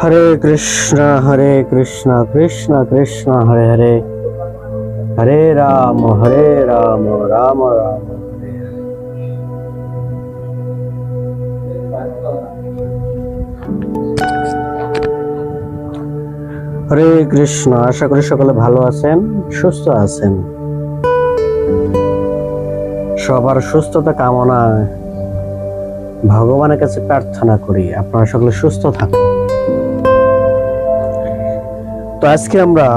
হরে কৃষ্ণ হরে কৃষ্ণ কৃষ্ণ কৃষ্ণ, হরে হরে। হরে রাম হরে রাম রাম রাম, হরে কৃষ্ণ, আশা করি সকলে ভালো আছেন, সুস্থ আছেন। সবার সুস্থতা কামনা ভগবানের কাছে প্রার্থনা করি। আপনারা সকলে সুস্থ থাকুন। তো আজকে আমরা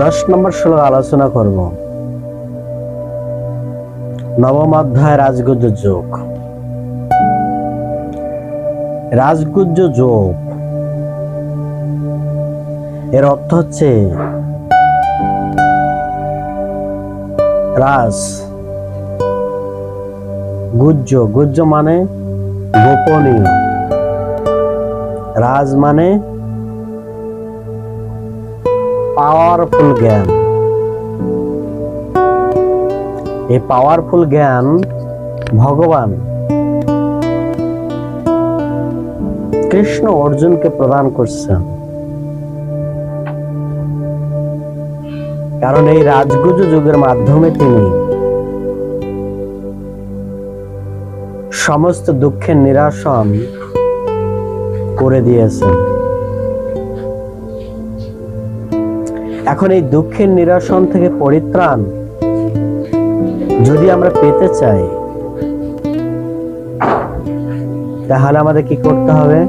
দশ নম্বর শ্লোক আলোচনা করব। নবম অধ্যায় রাজগুজ্জ যোগ। রাজগুজ্জ যোগ এর অর্থ হচ্ছে রাজ। গুজ্জ গুজ্জ মানে গোপনীয় রাজ মানে পাওয়ারফুল জ্ঞান। এই পাওয়ারফুল জ্ঞান ভগবান কৃষ্ণ অর্জুনকে প্রদান করছেন। কারণ এই রাজগুজ যুগের মাধ্যমে তিনি সমস্ত দুঃখের নিরাসন করে দিয়েছেন। এখন এই দুঃখের নিরাসন থেকে পরিত্রাণ যদি আমরা পেতে চাই, তাহলে আমাদের কি করতে হবে?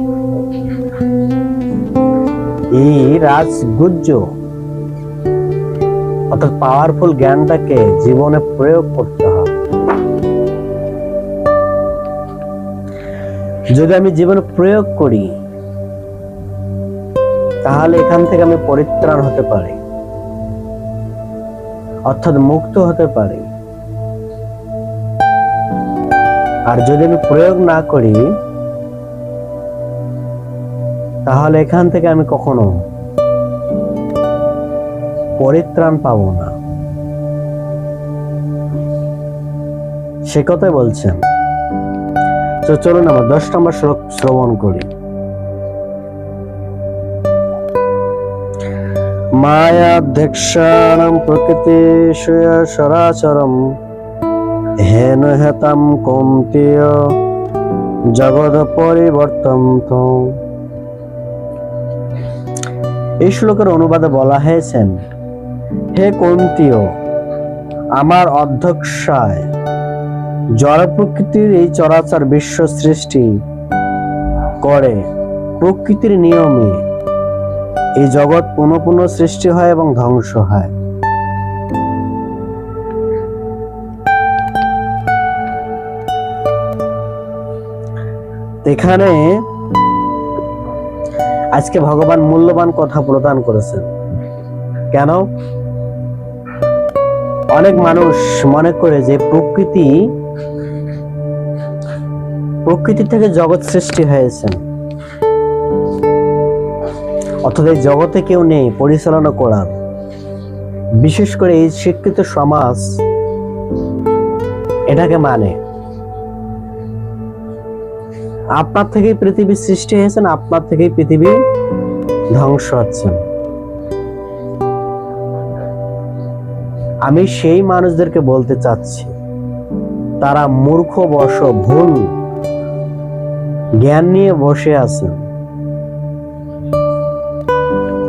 এই রাজগুজ্জ অর্থাৎ পাওয়ারফুল জ্ঞানটাকে জীবনে প্রয়োগ করতে হবে। যদি আমি জীবনে প্রয়োগ করি, তাহলে এখান থেকে আমি পরিত্রাণ হতে পারি। অর্থাৎ মুক্ত হতে পারি। আর যদি আমি প্রয়োগ না করি, তাহলে এখান থেকে আমি কখনো পরিত্রাণ পাব না। সে কথাই বলছেন। তো চলুন আমরা দশ নম্বর শ্লোক শ্রবণ করি। মায়াধ্যক্ষাণম প্রকৃতি সরাচরম হেন হেতাম কৌন্তীয় জগৎ পরিবর্তন এই শ্লোকের অনুবাদে বলা হয়েছেন হে কন্তীয়, আমার অধ্যক্ষায়। জড় প্রকৃতির এই চরাচর বিশ্ব সৃষ্টি করে প্রকৃতির নিয়মে এই জগৎ পুনঃ পুনঃ সৃষ্টি হয় এবং ধ্বংস হয়। এখানে আজকে ভগবান মূল্যবান কথা প্রদান করেছেন। কেন? অনেক মানুষ মনে করে যে প্রকৃতি প্রকৃতি থেকে জগৎ সৃষ্টি হয়েছে। অর্থাৎ এই জগতে কেউ নেই, পরিচালনা করার বিশেষ করে এই শিক্ষিত সমাজ এটাকে মানে। আপনার থেকেই পৃথিবী সৃষ্টি হয়েছেন আপনার থেকেই পৃথিবী ধ্বংস হচ্ছেন আমি সেই মানুষদেরকে বলতে চাচ্ছি, তারা মূর্খ বশ ভুল জ্ঞান নিয়ে বসে আছেন।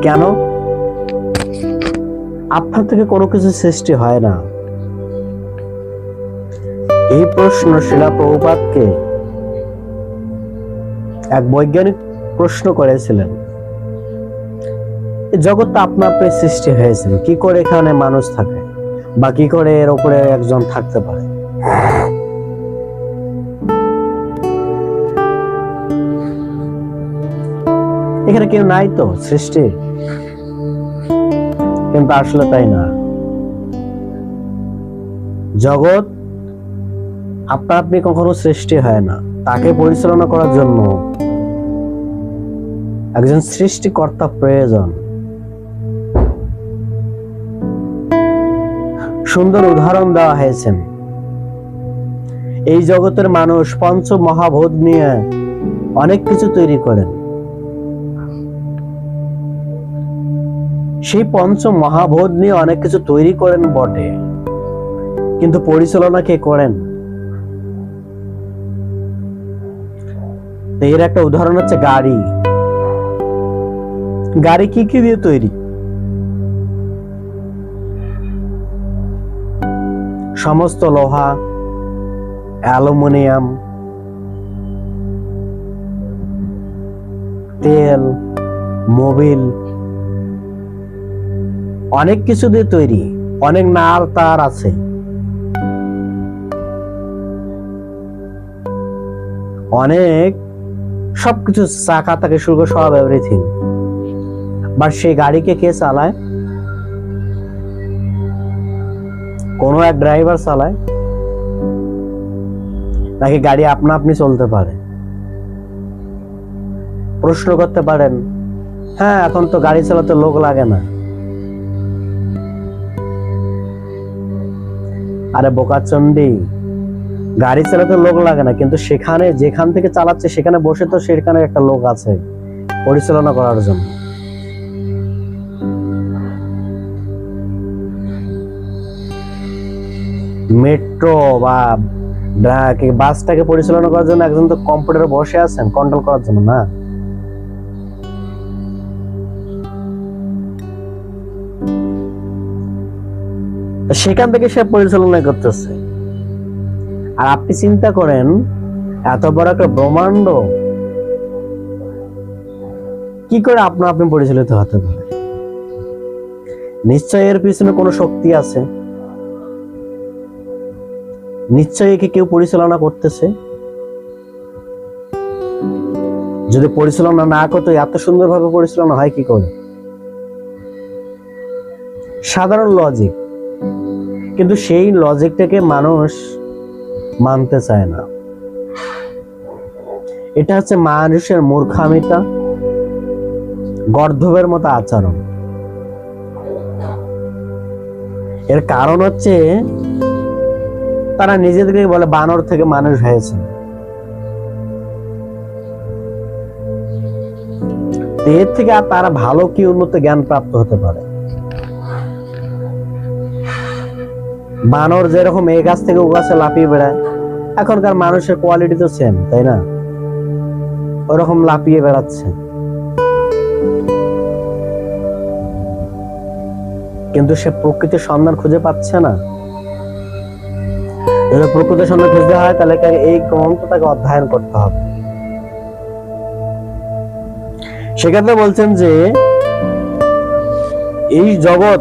কেন? আপনার থেকে কোনো কিছু সৃষ্টি হয় না। এই প্রশ্ন শিলা প্রভুপাতকে এক বৈজ্ঞানিক প্রশ্ন করেছিলেন। জগৎ তো আপনা আপনি সৃষ্টি হয়েছে। কি করে এখানে মানুষ থাকে? বা কি করে এর উপরে একজন থাকতে পারে? এখানে কেউ নাই তো সৃষ্টি। কিন্তু আসলে তাই না? জগৎ আপনা আপনি কখনো সৃষ্টি হয় না। তাকে পরিচালনা করার জন্য একজন সৃষ্টিকর্তা প্রয়োজন। সুন্দর উদাহরণ দেওয়া হয়েছে। এই জগতের মানুষ পঞ্চ মহাবোধ নিয়ে অনেক কিছু তৈরি করেন। সেই পঞ্চ মহাবোধ নিয়ে অনেক কিছু তৈরি করেন বটে। কিন্তু পরিচালনা কে করেন? এর একটা উদাহরণ হচ্ছে গাড়ি। গাড়ি কি কি দিয়ে তৈরি? সমস্ত লোহা, অ্যালুমিনিয়াম, তেল, মোবিল, অনেক কিছু দিয়ে তৈরি, অনেক নার তার আছে। অনেক সবকিছু চাকা থেকে শুরু সব এভরিথিং বাট সেই গাড়িকে কে চালায়? কোনো এক ড্রাইভার চালায় নাকি গাড়ি আপনা আপনি চলতে পারে। প্রশ্ন করতে পারেন হ্যাঁ এখন তো গাড়ি চালাতে লোক লাগে না। আরে বোকাচন্ডি, গাড়ি চালাতে লোক লাগে না, কিন্তু সেখানে যেখান থেকে চালাচ্ছে, সেখানে বসে তো সেখানে একটা লোক আছে, পরিচালনা করার জন্য। মেট্রো বা বাসটাকে পরিচালনা করার জন্য একজন তো কম্পিউটারে বসে আছেন কন্ট্রোল করার জন্য, না? সেখান থেকে সে পরিচালনা করতেছে। আর আপনি চিন্তা করেন, এত বড় একটা ব্রহ্মাণ্ড, কি করে আপনা আপনি পরিচালিত হতে পারে? নিশ্চয় এর পিছনে কোনো শক্তি আছে। নিশ্চয়ই একে কেউ পরিচালনা করতেছে। যদি পরিচালনা না করতো, এত সুন্দরভাবে পরিচালনা হয় কি করে? সাধারণ লজিক কিন্তু সেই লজিকটাকে মানুষ মানতে চায় না। এটা হচ্ছে মানুষের মূর্খামিতা, গর্ধবের মতো আচরণ। এর কারণ হচ্ছে তারা নিজেদেরকে বলে বানর থেকে মানুষ হয়েছে। এর থেকে আর তারা ভালো কি উন্নত জ্ঞান প্রাপ্ত হতে পারে? বানর যেরকম এই গাছ থেকে ও গাছে লাফিয়ে বেড়ায়, এখনকার মানুষের কোয়ালিটি তো সেম তাই না? ওরকম লাফিয়ে বেড়াচ্ছে। কিন্তু সে প্রকৃতির সন্ধান খুঁজে পাচ্ছে না। যদি প্রকৃতির সন্ধান খুঁজতে হয়, তাহলে এই গ্রন্থ তাকে অধ্যয়ন করতে হবে? সেক্ষেত্রে বলছেন যে, এই জগৎ,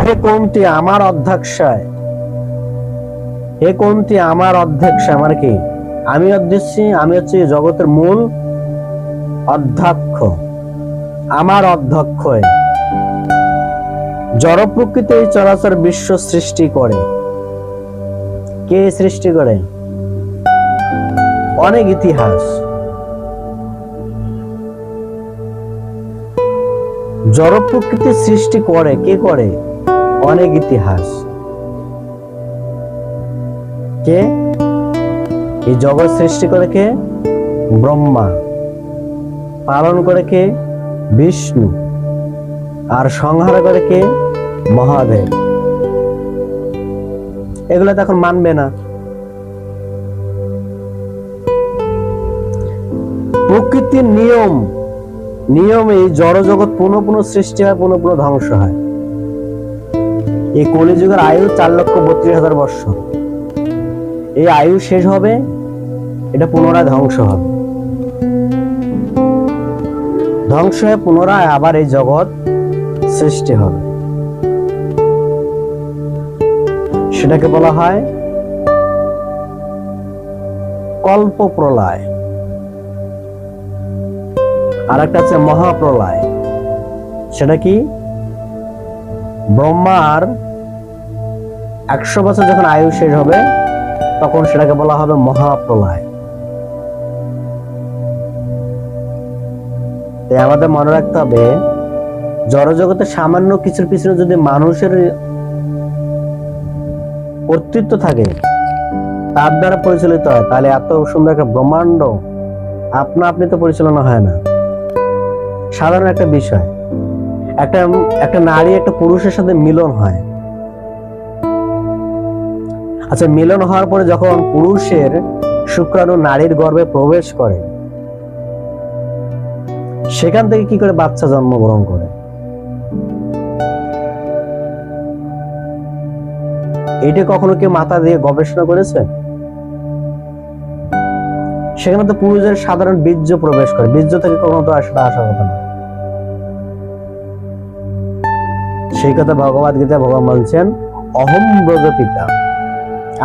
হে কোনটি আমার অধ্যক্ষায়? হে কোনটি আমার অধ্যক্ষায় মানে কি? আমি অধ্যক্ষ আমি হচ্ছে জগতের মূল অধ্যক্ষ, আমার অধ্যক্ষ জড় প্রকৃতি চরাচর বিশ্ব সৃষ্টি করে। কে সৃষ্টি করে? অনেক ইতিহাস। জড় প্রকৃতি সৃষ্টি করে, কে করে? অনেক ইতিহাস। কে? এই জগৎ সৃষ্টি করে কে? ব্রহ্মা। পালন করে কে? বিষ্ণু। আর সংহার করে কে? মহাদেব। এগুলো তো এখন মানবে না। প্রকৃতির নিয়ম নিয়মে এই জড় জগৎ পুনঃ পুনঃ সৃষ্টি হয়, পুনঃ পুনঃ ধ্বংস হয়। এই কলিযুগের আয়ু চার লক্ষ বত্রিশ হাজার বৎসর। এই আয়ু শেষ হবে, এটা পুনরায় ধ্বংস হবে। ধ্বংস হয়ে পুনরায় আবার এই জগৎ সৃষ্টি হবে। সেটাকে বলা হয় কল্প প্রলয় আর একটা হচ্ছে মহাপ্রলয়। সেটা কি? ব্রহ্মার একশো বছর যখন আয়ু শেষ হবে, তখন সেটাকে বলা হবে মহাপ্রলয়। তাই আমাদের মনে রাখতে হবে, জড়জগতে সামান্য কিছুর পিছনে যদি মানুষের কর্তৃত্ব থাকে, তার দ্বারা পরিচালিত হয়। তাহলে এত সুন্দর একটা ব্রহ্মাণ্ড, আপনা আপনি তো পরিচালনা হয় না। সাধারণ একটা বিষয়, একটা একটা নারী একটা পুরুষের সাথে মিলন হয়। আচ্ছা মিলন হওয়ার পরে যখন পুরুষের শুক্রাণু নারীর গর্ভে প্রবেশ করে, সেখান থেকে কি করে বাচ্চা জন্মগ্রহণ করে? এটা কখনো কেউ মাথা দিয়ে গবেষণা করেছে সেখানে তো পুরুষের সাধারণ বীর্য প্রবেশ করে। বীর্য থেকে কখনো তো আসলে আসার কথা না। সেই কথা ভগবত গীতা ভগবান বলছেন, অহম ব্রজ পিতা,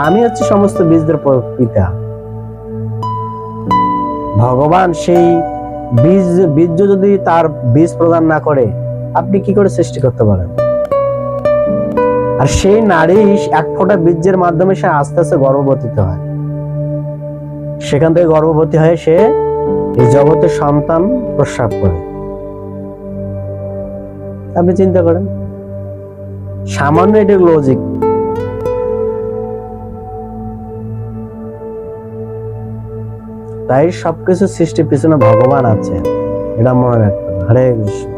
আমি হচ্ছে সমস্ত বীজদের পিতা। ভগবান সেই বীজ বীর্য যদি তার বীজ প্রদান না করে, আপনি কি করে সৃষ্টি করতে পারেন? আর সেই নারী এক ফোঁটা বীর্যের মাধ্যমে সে আস্তে আস্তে গর্ভবতীতে হয়। সেখান থেকে গর্ভবতী হয়ে সে এই জগতের সন্তান প্রস্রাব করে। আপনি চিন্তা করেন, সামান্য এটি লজিক তাই সবকিছু সৃষ্টির পিছনে ভগবান আছে এটা মনে রাখতে। হরে কৃষ্ণ।